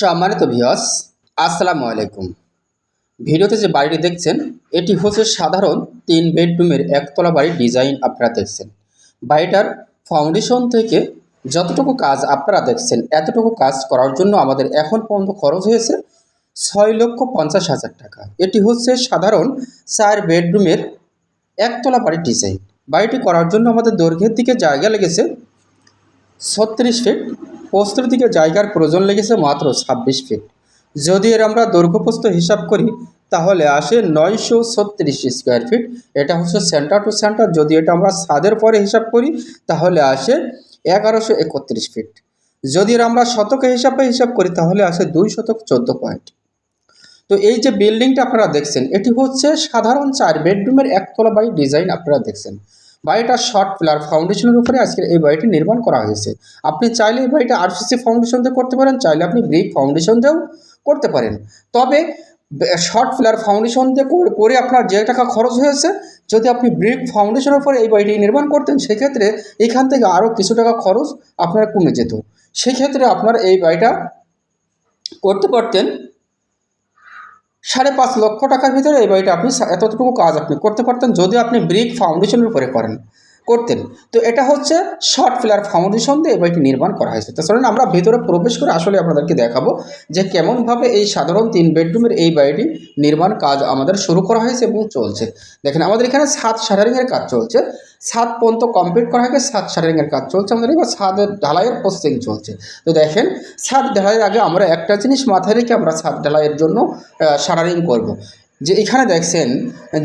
সম্মানিত ভিওস আসসালামু আলাইকুম। ভিডিওতে যে বাড়িটি দেখছেন, এটি হচ্ছে সাধারণ তিন বেডরুমের একতলা বাড়ির ডিজাইন আপনারা দেখছেন। বাড়িটার ফাউন্ডেশন থেকে যতটুকু কাজ আপনারা দেখছেন, এতটুকু কাজ করার জন্য আমাদের এখন পর্যন্ত খরচ হয়েছে ছয় লক্ষ পঞ্চাশ হাজার টাকা। এটি হচ্ছে সাধারণ চার বেডরুমের একতলা বাড়ির ডিজাইন। বাড়িটি করার জন্য আমাদের দৈর্ঘ্যের দিকে জায়গা লেগেছে ছত্রিশ ফিট প্রস্থের দিকে জায়গার প্রয়োজন লেগেছে মাত্র ছাব্বিশ ফিট যদি এর আমরা দৈর্ঘ্যপ্রস্থ হিসাব করি, তাহলে আসে নয়শো ছত্রিশ স্কোয়ার ফিট এটা হচ্ছে সেন্টার টু সেন্টার যদি এটা আমরা ছাদের পরে হিসাব করি, তাহলে আসে এগারোশো একত্রিশ ফিট যদি আমরা শতকে হিসাবে হিসাব করি, তাহলে আসে দুই শতক চোদ্দ পয়েন্ট তো এই যে বিল্ডিংটা আপনারা দেখছেন, এটি হচ্ছে সাধারণ চার বেডরুমের একতলা বাড়ি ডিজাইন আপনারা দেখছেন। বাড়িটা শর্ট প্লার ফাউন্ডেশনের উপরে আজকে এই বাড়িটি নির্মাণ করা হয়েছে। আপনি চাইলে এই বাড়িটা আরসিসি ফাউন্ডেশন দিয়ে করতে পারেন, চাইলে আপনি ব্রিক ফাউন্ডেশন দিয়েও করতে পারেন। তবে শর্ট প্লার ফাউন্ডেশন দিয়ে করে- আপনার যে টাকা খরচ হয়েছে, যদি আপনি ব্রিক ফাউন্ডেশনের উপরে এই বাড়িটি নির্মাণ করতেন, সেক্ষেত্রে এখান থেকে আরও কিছু টাকা খরচ আপনার কমে যেত। সেক্ষেত্রে আপনার এই বাড়িটা করতে পারতেন সাড়ে পাঁচ লক্ষ টাকার ভিতরে এই বাড়িটা আপনি এতটুকু কাজ আপনি করতে পারতেন যদি আপনি ব্রিক ফাউন্ডেশনের উপরে করেন। করতেন। তো এটা হচ্ছে শর্ট ফিলার ফাউন্ডেশন দিয়ে এই বাড়িটি নির্মাণ করা হয়েছে। তো চলুন আমরা ভেতরে প্রবেশ করে আসলে আপনাদেরকে দেখাবো যে কেমনভাবে এই সাধারণ তিন বেডরুমের এই বাড়িটি নির্মাণ কাজ আমাদের শুরু করা হয়েছে এবং চলছে। দেখেন, আমাদের এখানে সাত শাটারিংয়ের কাজ চলছে। সাত পর্যন্ত কমপ্লিট করা হয়েছে সাত শাটারিংয়ের কাজ চলছে আমাদের। এবার ছাদের ঢালাইয়ের প্রসেসিং চলছে। তো দেখেন ছাদ ঢালাইয়ের আগে আমরা একটা জিনিস মাথায় রেখে আমরা ছাদ ঢালাইয়ের জন্য শাটারিং করব। যে এখানে দেখছেন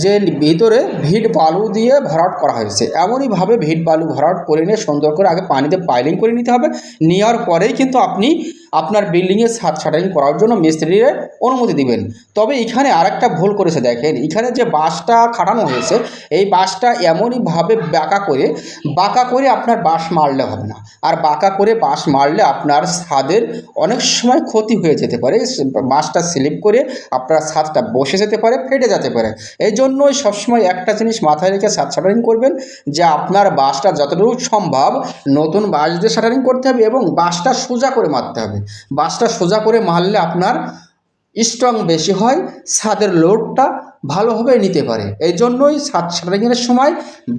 যে ভিতরে ভিট বালু দিয়ে ভরাট করা হয়েছে। এমনইভাবে ভিট বালু ভরাট করে নিয়ে সুন্দর করে আগে পানিতে পাইলিং করে নিতে হবে। নেওয়ার পরেই কিন্তু আপনি আপনার বিল্ডিংয়ে ছাদ ছাটাইং করার জন্য মিস্ত্রির অনুমতি দিবেন। তবে এখানে আরেকটা ভুল করেছে, দেখেন, এখানে যে বাঁশটা খাটানো হয়েছে, এই বাঁশটা এমনইভাবে বাঁকা করে বাঁকা করে আপনার বাঁশ মারলে হবে না। আর বাঁকা করে বাঁশ মারলে আপনার ছাদের অনেক সময় ক্ষতি হয়ে যেতে পারে। বাঁশটা স্লিপ করে আপনার ছাদটা বসে যেতে পারে, ফেটে যেতে পারে। এই জন্যই সবসময় একটা জিনিস মাথায় রেখে ছাদ শাটারিং করবেন, যে আপনার বাঁশটা যতটুকু সম্ভব নতুন বাঁশ দিয়ে শাটারিং করতে হবে এবং বাঁশটা সোজা করে মারতে হবে। বাঁশটা সোজা করে মারলে আপনার স্ট্রং বেশি হয়, ছাদের লোডটা ভালোভাবে নিতে পারে। এই জন্যই ছাদ শাটারিংয়ের সময়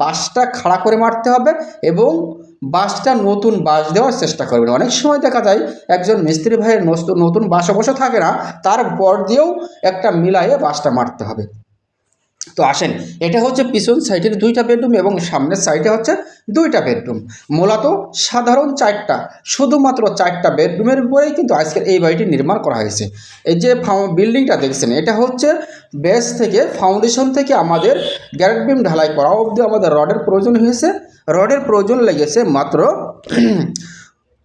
বাঁশটা খাড়া করে মারতে হবে এবং বাঁশটা নতুন বাঁশ দেওয়ার চেষ্টা করবেন। অনেক সময় দেখা যায়, একজন মিস্ত্রি ভাইয়ের নতুন বাঁশ অবশ্য থাকে না, তার বর দিয়েও একটা মিলাইয়ে বাঁশটা মারতে হবে। তো আসেন, এটা হচ্ছে পিছন সাইডের দুইটা বেডরুম এবং সামনের সাইডে হচ্ছে দুইটা বেডরুম। মূলত সাধারণ চারটা, শুধুমাত্র চারটা বেডরুমের উপরেই কিন্তু আজকের এই বাড়িটি নির্মাণ করা হয়েছে। এই যে বিল্ডিংটা দেখছেন, এটা হচ্ছে বেস থেকে, ফাউন্ডেশন থেকে আমাদের গ্যারেট বিম ঢালাই করা অবধি আমাদের রডের প্রয়োজন হয়েছে। রডের প্রয়োজন লেগেছে মাত্র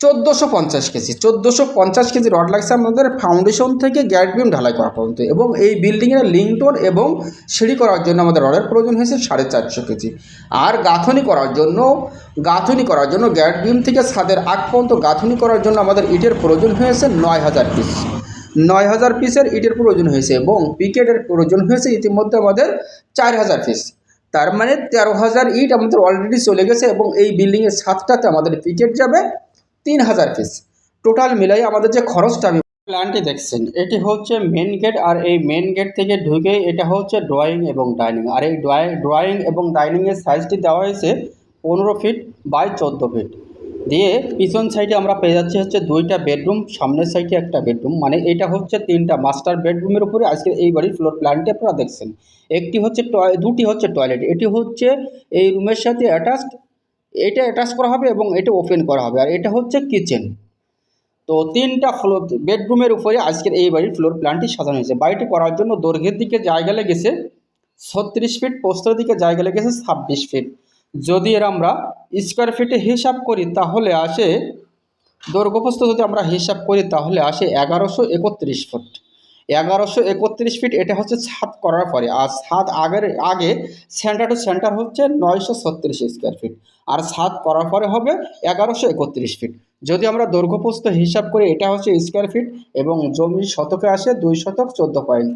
চোদ্দোশো পঞ্চাশ কেজি। চোদ্দোশো পঞ্চাশ কেজি রড লাগছে আমাদের ফাউন্ডেশন থেকে গ্যাট বিম ঢালাই করা পর্যন্ত এবং এই বিল্ডিংয়ের লিংটন এবং সিঁড়ি করার জন্য আমাদের রডের প্রয়োজন হয়েছে সাড়ে চারশো কেজি। আর গাঁথনি করার জন্য, গাঁথনি করার জন্য গ্যাট বিম থেকে ছাদের আগ পর্যন্ত গাঁথনি করার জন্য আমাদের ইটের প্রয়োজন হয়েছে নয় হাজার পিস নয় হাজার পিসের ইটের প্রয়োজন হয়েছে এবং পিকেটের প্রয়োজন হয়েছে ইতিমধ্যে আমাদের চার হাজার পিস তার মানে তেরো হাজার ইট আমাদের অলরেডি চলে গেছে এবং এই বিল্ডিংয়ের ছাদটাতে আমাদের পিকেট যাবে তিন হাজার পিস টোটাল মিলাই আমাদের যে খরচটা, আমি প্ল্যানটি দেখছেন। এটি হচ্ছে মেন গেট আর এই মেন গেট থেকে ঢুকে এটা হচ্ছে ড্রয়িং এবং ডাইনিং আর এই ড্রয়িং এবং ডাইনিংয়ের সাইজটি দেওয়া হয়েছে পনেরো ফিট বাই চোদ্দ ফিট দিয়ে পিছন সাইডে আমরা পেয়ে যাচ্ছি হচ্ছে দুইটা বেডরুম সামনের সাইডে একটা বেডরুম মানে এটা হচ্ছে তিনটা মাস্টার বেডরুমের উপরে আজকে এই বাড়ির ফ্লোর প্ল্যানটি আপনারা দেখছেন। একটি হচ্ছে দুটি হচ্ছে টয়লেট এটি হচ্ছে এই রুমের সাথে অ্যাটাচড এটা অ্যাটাচ করা হবে এবং এটা ওপেন করা হবে। আর এটা হচ্ছে কিচেন তো তিনটা ফ্লোর বেডরুমের উপরে আজকের এই বাড়ির ফ্লোর প্ল্যানটি সাজানো হয়েছে। বাড়িটি করার জন্য দৈর্ঘ্যের দিকে জায়গা লেগেছে ছত্রিশ ফিট পোস্তের দিকে জায়গা লেগেছে ছাব্বিশ ফিট যদি এর আমরা স্কোয়ার ফিটে হিসাব করি, তাহলে আসে দৈর্ঘ্যপ্রস্থ যদি আমরা হিসাব করি, তাহলে আসে এগারোশো একত্রিশ ফুট এগারোশো একত্রিশ ফিট এটা হচ্ছে ছাদ করার পরে। আর ছাদ আগের, আগে সেন্টার টু সেন্টার হচ্ছে নয়শো ছত্রিশ স্কোয়ার ফিট আর ছাদ করার পরে হবে এগারোশো একত্রিশ ফিট যদি আমরা দৈর্ঘ্যপ্রস্থ হিসাব করি, এটা হচ্ছে স্কোয়ার ফিট এবং জমি শতকে আসে দুই শতক চোদ্দ পয়েন্ট